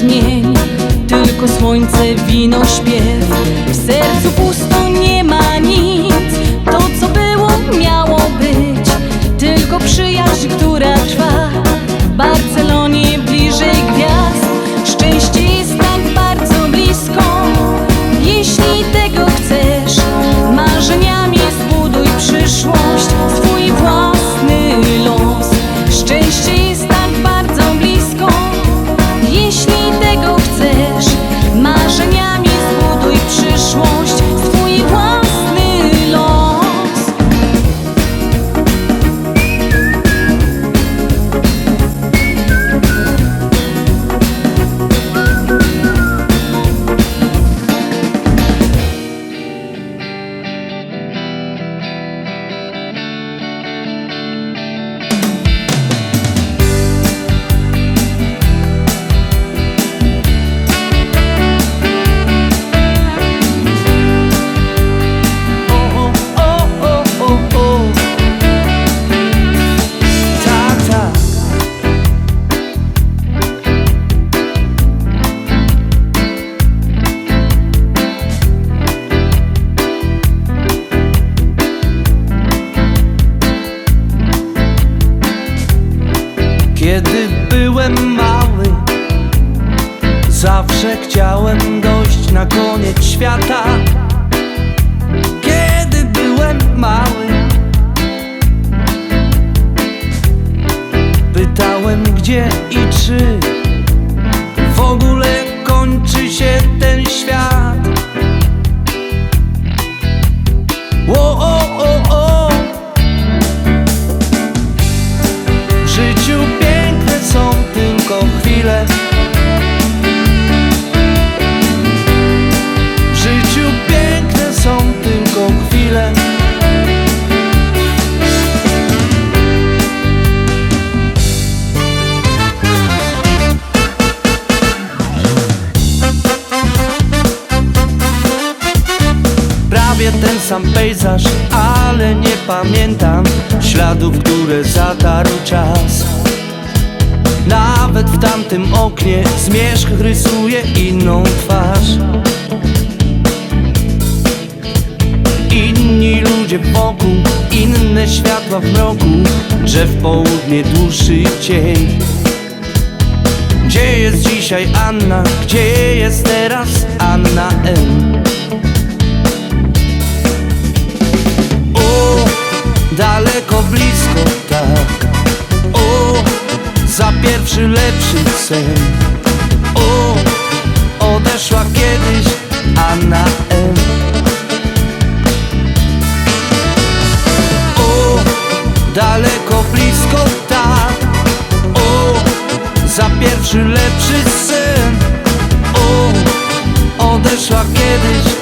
zmień Tylko słońce, wino, śpiew. W sercu pusto byłem mały, zawsze chciałem dojść na koniec świata. Kiedy byłem mały, pytałem gdzie i czy sam pejzaż, ale nie pamiętam śladów, które zatarł czas. Nawet w tamtym oknie zmierzch rysuje inną twarz. Inni ludzie wokół, inne światła w mroku, że w południe dłuższy cień. Gdzie jest dzisiaj Anna? Gdzie jest teraz Anna M? Daleko, blisko, tak. O, za pierwszy lepszy sen. O, odeszła kiedyś Anna M O, daleko, blisko, tak. O, za pierwszy lepszy sen. O, odeszła kiedyś